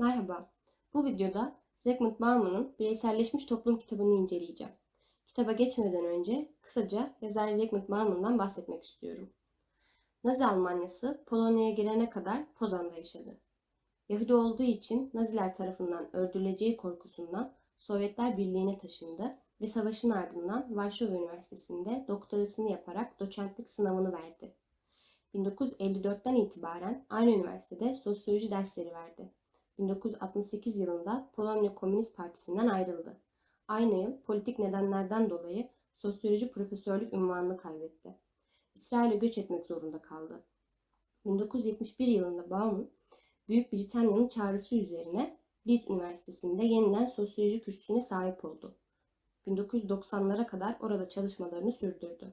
Merhaba. Bu videoda Zygmunt Bauman'ın Bireyselleşmiş Toplum kitabını inceleyeceğim. Kitaba geçmeden önce kısaca yazar Zygmunt Bauman'dan bahsetmek istiyorum. Nazi Almanyası Polonya'ya gelene kadar Pozan'da yaşadı. Yahudi olduğu için Naziler tarafından öldürüleceği korkusundan Sovyetler Birliği'ne taşındı ve savaşın ardından Varşova Üniversitesi'nde doktorasını yaparak doçentlik sınavını verdi. 1954'ten itibaren aynı üniversitede sosyoloji dersleri verdi. 1968 yılında Polonya Komünist Partisi'nden ayrıldı. Aynı yıl politik nedenlerden dolayı sosyoloji profesörlük unvanını kaybetti. İsrail'e göç etmek zorunda kaldı. 1971 yılında Bauman, Büyük Britanya'nın çağrısı üzerine Leeds Üniversitesi'nde yeniden sosyoloji kürsüsüne sahip oldu. 1990'lara kadar orada çalışmalarını sürdürdü.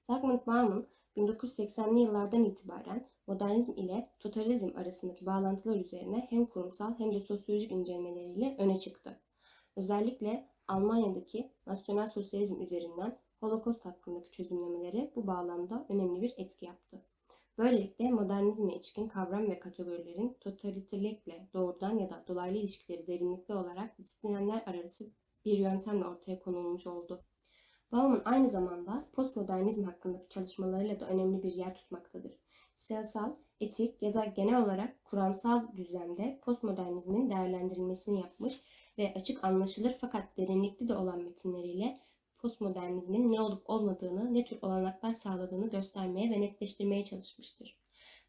Zygmunt Bauman 1980'li yıllardan itibaren modernizm ile totalizm arasındaki bağlantılar üzerine hem kurumsal hem de sosyolojik incelemeleriyle öne çıktı. Özellikle Almanya'daki nasyonel sosyalizm üzerinden Holocaust hakkındaki çözümlemeleri bu bağlamda önemli bir etki yaptı. Böylelikle modernizme ilişkin kavram ve kategorilerin totaliterlikle doğrudan ya da dolaylı ilişkileri derinlikli olarak disiplinler arası bir yöntemle ortaya konulmuş oldu. Bauman aynı zamanda postmodernizm hakkındaki çalışmalarıyla da önemli bir yer tutmaktadır. Siyasal, etik ya da genel olarak kuramsal düzlemde postmodernizmin değerlendirilmesini yapmış ve açık anlaşılır fakat derinlikli de olan metinleriyle postmodernizmin ne olup olmadığını, ne tür olanaklar sağladığını göstermeye ve netleştirmeye çalışmıştır.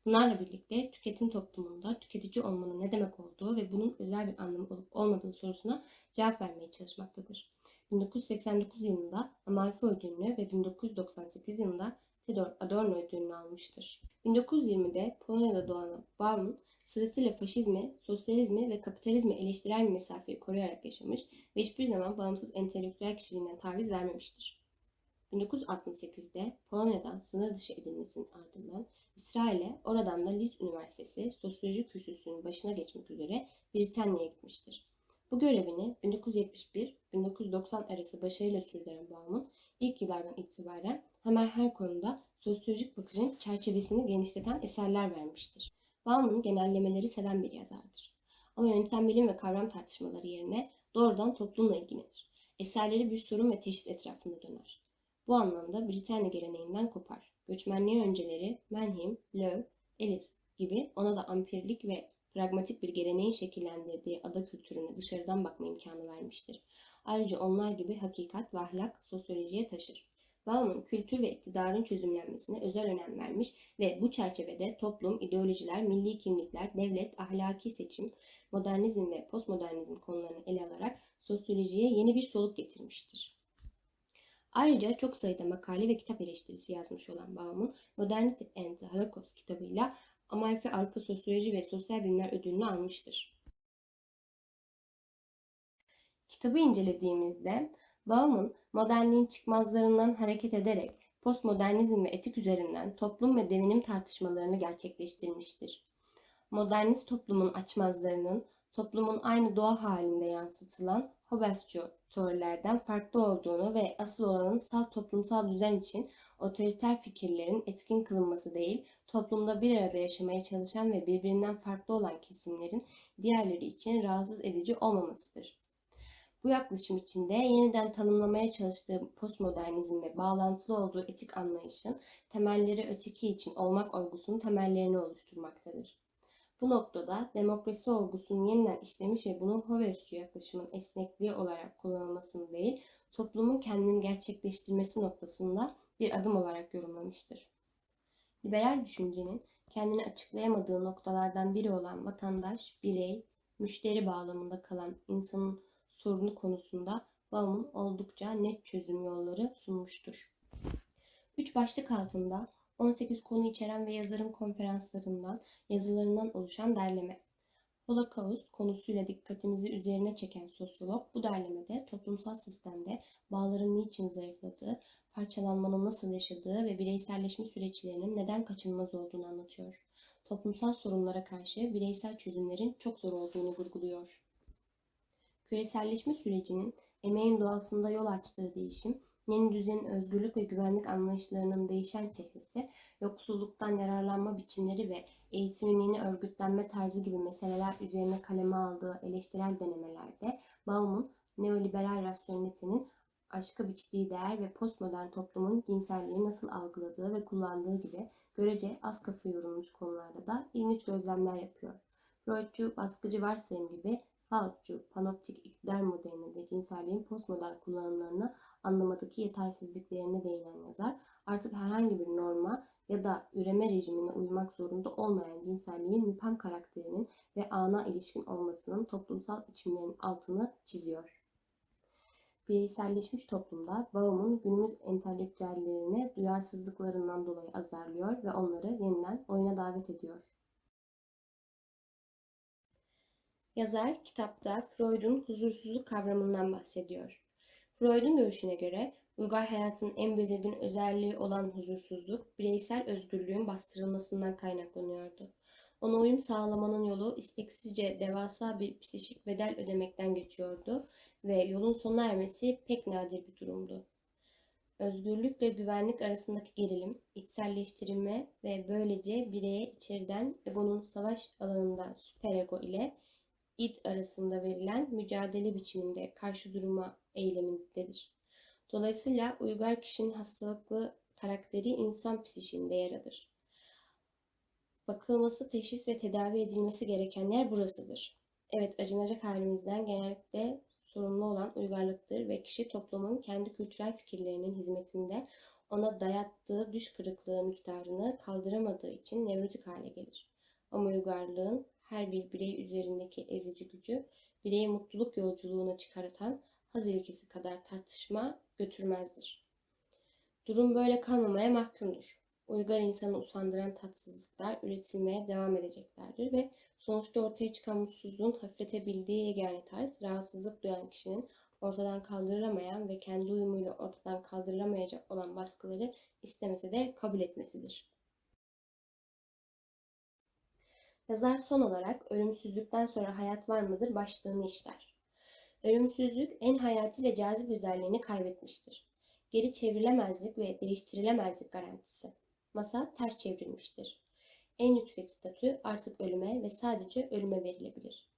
Bunlarla birlikte tüketim toplumunda tüketici olmanın ne demek olduğu ve bunun özel bir anlamı olup olmadığı sorusuna cevap vermeye çalışmaktadır. 1989 yılında Amalfi ödülünü ve 1998 yılında Theodor Adorno ödülünü almıştır. 1920'de Polonya'da doğan Bauman sırasıyla faşizmi, sosyalizmi ve kapitalizmi eleştiren bir mesafeyi koruyarak yaşamış ve hiçbir zaman bağımsız entelektüel kişiliğinden taviz vermemiştir. 1968'de Polonya'dan sınır dışı edilmesinin ardından İsrail'e oradan da Leeds Üniversitesi Sosyoloji Kürsüsü'nün başına geçmek üzere Britanya'ya gitmiştir. Bu görevini 1971-1990 arası başarıyla sürdüren Bauman, ilk yıllardan itibaren hemen her konuda sosyolojik bakışın çerçevesini genişleten eserler vermiştir. Bauman genellemeleri seven bir yazardır. Ama yöntem bilim ve kavram tartışmaları yerine doğrudan toplumla ilgilenir. Eserleri bir sorun ve teşhis etrafında döner. Bu anlamda Britanya geleneğinden kopar. Göçmenliği önceleri Mannheim, Löw, Ellis gibi ona da ampirlik ve pragmatik bir geleneğin şekillendirdiği ada kültürüne dışarıdan bakma imkanı vermiştir. Ayrıca onlar gibi hakikat ve ahlak sosyolojiye taşır. Bauman kültür ve iktidarın çözümlenmesine özel önem vermiş ve bu çerçevede toplum, ideolojiler, milli kimlikler, devlet, ahlaki seçim, modernizm ve postmodernizm konularını ele alarak sosyolojiye yeni bir soluk getirmiştir. Ayrıca çok sayıda makale ve kitap eleştirisi yazmış olan Bauman, Modernity and the Holocaust kitabıyla Amalfi Avrupa Sosyoloji ve Sosyal Bilimler Ödülünü almıştır. Kitabı incelediğimizde Bauman, modernliğin çıkmazlarından hareket ederek postmodernizm ve etik üzerinden toplum ve devinim tartışmalarını gerçekleştirmiştir. Modernist toplumun açmazlarının toplumun aynı doğa halinde yansıtılan Hobbesçu teorilerden farklı olduğunu ve asıl olanın salt toplumsal düzen için otoriter fikirlerin etkin kılınması değil, toplumda bir arada yaşamaya çalışan ve birbirinden farklı olan kesimlerin diğerleri için rahatsız edici olmamasıdır. Bu yaklaşım içinde yeniden tanımlamaya çalıştığı postmodernizmle bağlantılı olduğu etik anlayışın temelleri öteki için olmak olgusunun temellerini oluşturmaktadır. Bu noktada demokrasi olgusunun yeniden işlemiş ve bunun Hobbesçu yaklaşımın esnekliği olarak kullanılmasını değil, toplumun kendini gerçekleştirmesi noktasında bir adım olarak yorumlamıştır. Liberal düşüncenin kendini açıklayamadığı noktalardan biri olan vatandaş, birey, müşteri bağlamında kalan insanın sorunu konusunda Baum'un oldukça net çözüm yolları sunmuştur. Üç başlık altında 18 konu içeren ve yazarın konferanslarından, yazılarından oluşan derleme. Holocaust konusuyla dikkatimizi üzerine çeken sosyolog bu derlemede toplumsal sistemde bağların niçin zayıfladığı, parçalanmanın nasıl yaşadığı ve bireyselleşme süreçlerinin neden kaçınılmaz olduğunu anlatıyor. Toplumsal sorunlara karşı bireysel çözümlerin çok zor olduğunu vurguluyor. Küreselleşme sürecinin emeğin doğasında yol açtığı değişim, Yeni düzenin özgürlük ve güvenlik anlayışlarının değişen çehresi, yoksulluktan yararlanma biçimleri ve eğitimin yeni örgütlenme tarzı gibi meseleler üzerine kaleme aldığı eleştirel denemelerde Baum'un neoliberal rasyonelitenin aşka biçtiği değer ve postmodern toplumun cinselliği nasıl algıladığı ve kullandığı gibi görece az kafa yorulmuş konularda da ilginç gözlemler yapıyor. Freudcu baskıcı varsayım gibi Foucault'cu panoptik iktidar modelinde cinselliğin postmodern kullanımlarını anlamadaki yetersizliklerine değinen yazar, artık herhangi bir norma ya da üreme rejimine uymak zorunda olmayan cinselliğin müpem karakterinin ve ana ilişkin olmasının toplumsal biçimlerin altını çiziyor. Bireyselleşmiş toplumda Baum'un günümüz entelektüellerine duyarsızlıklarından dolayı azarlıyor ve onları yeniden oyuna davet ediyor. Yazar kitapta Freud'un huzursuzluk kavramından bahsediyor. Freud'un görüşüne göre uygar hayatın en belirgin özelliği olan huzursuzluk, bireysel özgürlüğün bastırılmasından kaynaklanıyordu. Ona uyum sağlamanın yolu isteksizce devasa bir psikik bedel ödemekten geçiyordu ve yolun sona ermesi pek nadir bir durumdu. Özgürlük ve güvenlik arasındaki gerilim, içselleştirilme ve böylece bireye içeriden egonun savaş alanında süperego ile id arasında verilen mücadele biçiminde karşı durma eylemindedir. Dolayısıyla uygar kişinin hastalıklı karakteri insan psişinde yer alır. Bakılması, teşhis ve tedavi edilmesi gereken yer burasıdır. Evet, acınacak halimizden genellikle sorumlu olan uygarlıktır ve kişi toplumun kendi kültürel fikirlerinin hizmetinde ona dayattığı düş kırıklığı miktarını kaldıramadığı için nevrotik hale gelir. Ama uygarlığın her bir birey üzerindeki ezici gücü bireyi mutluluk yolculuğuna çıkartan haz ilkesi kadar tartışma götürmezdir. Durum böyle kalmamaya mahkumdur. Uygar insanı usandıran tatsızlıklar üretilmeye devam edeceklerdir ve sonuçta ortaya çıkan mutsuzluğun hafifletebildiği yegane tarz rahatsızlık duyan kişinin ortadan kaldırılamayan ve kendi uyumuyla ortadan kaldırılamayacak olan baskıları istemese de kabul etmesidir. Yazar son olarak ölümsüzlükten sonra hayat var mıdır başlığını işler. Ölümsüzlük en hayati ve cazip özelliğini kaybetmiştir. Geri çevrilemezlik ve değiştirilemezlik garantisi. Masa ters çevrilmiştir. En yüksek statü artık ölüme ve sadece ölüme verilebilir.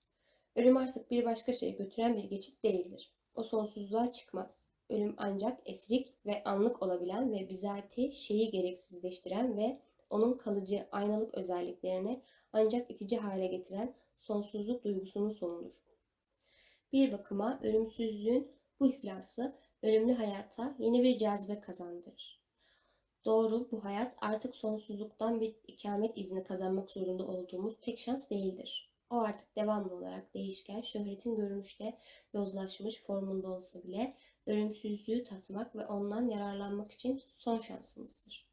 Ölüm artık bir başka şeye götüren bir geçit değildir. O sonsuzluğa çıkmaz. Ölüm ancak esrik ve anlık olabilen ve bizatihi şeyi gereksizleştiren ve onun kalıcı aynalık özelliklerini ancak itici hale getiren sonsuzluk duygusunun sonudur. Bir bakıma ölümsüzlüğün bu iflası ölümlü hayata yeni bir cazibe kazandırır. Doğru bu hayat artık sonsuzluktan bir ikamet izni kazanmak zorunda olduğumuz tek şans değildir. O artık devamlı olarak değişken, şöhretin görünüşte yozlaşmış formunda olsa bile ölümsüzlüğü tatmak ve ondan yararlanmak için son şansımızdır.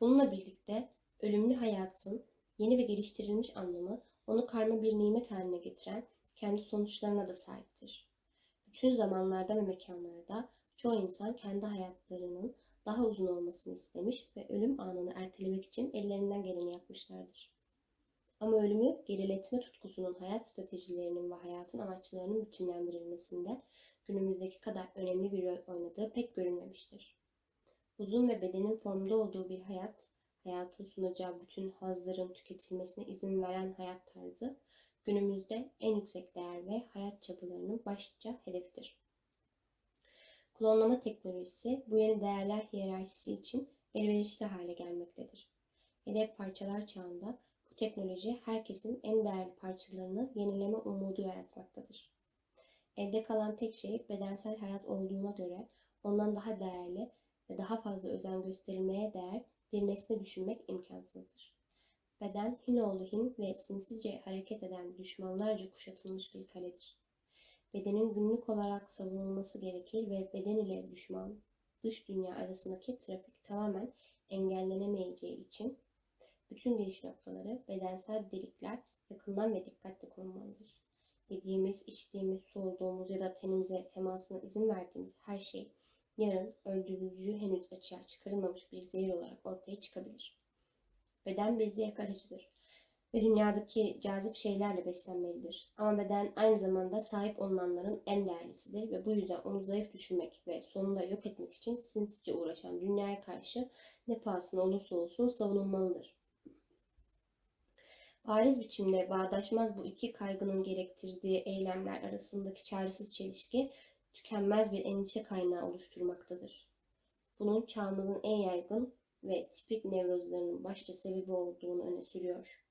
Bununla birlikte ölümlü hayatın yeni ve geliştirilmiş anlamı onu karma bir nimet haline getiren kendi sonuçlarına da sahiptir. Bütün zamanlarda ve mekanlarda çoğu insan kendi hayatlarının daha uzun olmasını istemiş ve ölüm anını ertelemek için ellerinden geleni yapmışlardır. Ama ölümü geriletme tutkusunun hayat stratejilerinin ve hayatın amaçlarının bütünlendirilmesinde günümüzdeki kadar önemli bir rol oynadığı pek görülmemiştir. Uzun ve bedenin formda olduğu bir hayat, hayatın sunacağı bütün hazların tüketilmesine izin veren hayat tarzı, günümüzde en yüksek değer ve hayat çabalarının başlıca hedefidir. Klonlama teknolojisi bu yeni değerler hiyerarşisi için elverişli hale gelmektedir. Hedef parçalar çağında bu teknoloji herkesin en değerli parçalarını yenileme umudu yaratmaktadır. Elde kalan tek şey bedensel hayat olduğuna göre ondan daha değerli ve daha fazla özen gösterilmeye değer bir nesne düşünmek imkansızdır. Beden Hinoğlu Hin ve sinsizce hareket eden düşmanlarca kuşatılmış bir kaledir. Bedenin günlük olarak savunulması gerekir ve beden ile düşman, dış dünya arasındaki trafik tamamen engellenemeyeceği için bütün giriş noktaları bedensel delikler yakından ve dikkatle korunmalıdır. Yediğimiz, içtiğimiz, soluduğumuz ya da tenimize temasına izin verdiğimiz her şey yarın öldürücü henüz açığa çıkarılmamış bir zehir olarak ortaya çıkabilir. Beden bezi yakarıcıdır. Ve dünyadaki cazip şeylerle beslenmelidir. Ama beden aynı zamanda sahip olunanların en değerlisidir ve bu yüzden onu zayıf düşürmek ve sonunda yok etmek için sinsice uğraşan dünyaya karşı ne pahasına olursa olsun savunulmalıdır. Bariz biçimde bağdaşmaz bu iki kaygının gerektirdiği eylemler arasındaki çaresiz çelişki tükenmez bir endişe kaynağı oluşturmaktadır. Bunun çağımızın en yaygın ve tipik nevrozlarının başta sebebi olduğunu öne sürüyor.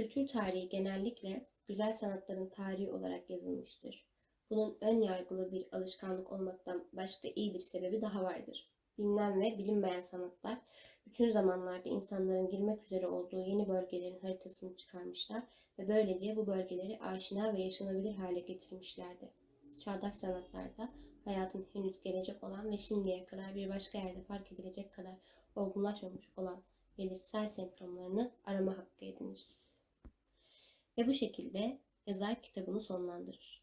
Kültür tarihi genellikle güzel sanatların tarihi olarak yazılmıştır. Bunun ön yargılı bir alışkanlık olmaktan başka iyi bir sebebi daha vardır. Bilinen ve bilinmeyen sanatlar bütün zamanlarda insanların girmek üzere olduğu yeni bölgelerin haritasını çıkarmışlar ve böylece bu bölgeleri aşina ve yaşanabilir hale getirmişlerdi. Çağdaş sanatlarda hayatın henüz gelecek olan ve şimdiye kadar bir başka yerde fark edilecek kadar olgunlaşmamış olan belirtisel semptomlarını arama hakkı ediniriz. Ve bu şekilde yazar kitabını sonlandırır.